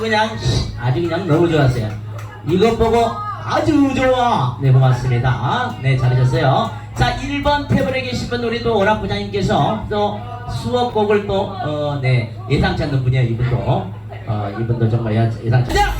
그냥 아주 그냥 너무 좋았어요. 이것 보고 아주 좋아. 네 고맙습니다. 네 잘하셨어요. 자 1번 테이블에 계신 분 우리 또 오락 부장님께서 또 수업곡을 또어네 예상치 않는 분이에요 이분도 어 이분도 정말 예- 예상치 않.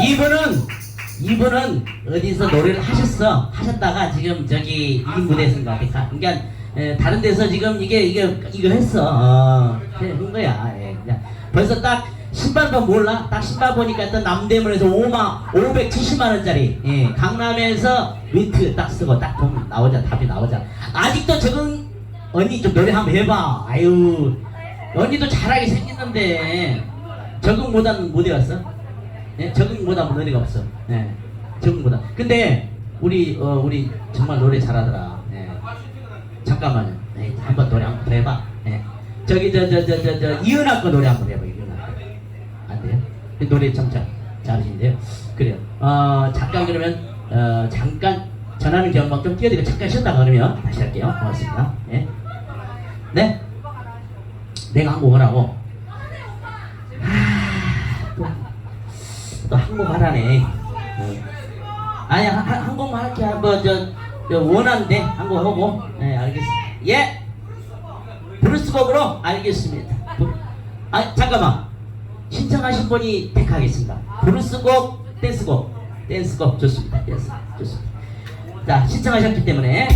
이분은 이분은 어디서 노래를 하셨어 하셨다가 지금 저기 이 무대에서 같아. 그러니까 에, 다른 데서 지금 이게 이게 이거 했어. 어, 한 거야. 예, 벌써 딱 신발도 몰라. 딱 신발 보니까 또 남대문에서 5만 570만 원짜리. 예, 강남에서 윈트 딱 쓰고 딱 보면 나오자 답이 나오자. 아직도 적응 언니 좀 노래 한번 해봐. 아유 언니도 잘하게 생겼는데 적응 못한 무대였어. 예, 적응보다 노래가 없어. 예, 적응보다. 근데 우리 어, 우리 정말 노래 잘하더라. 예. 잠깐만요. 예, 한번 노래 한 번 더 해봐. 예. 저기 저 저 저 저 저 이은아 거 노래 한 번 해봐. 이은아 거. 안 돼요? 그 노래 참 잘, 잘하신데요. 그래요. 어 잠깐 그러면 어 잠깐 전화는 경박 좀 띄워드리고 잠깐 쉬었다가 그러면 다시 할게요. 고맙습니다. 예. 네. 내가 한곡 하라고. 하, 또. 또 한국 하라네. 어. 아니 한, 한, 한 곡만 할게 뭐저 저 원하는데 한곡 하고 네 알겠습니다. 예. 브루스 곡으로 알겠습니다. 부- 아 잠깐만 신청하신 분이 택하겠습니다. 브루스 곡, 댄스 곡, 댄스 곡 좋습니다. 댄스 좋습니다. 자 신청하셨기 때문에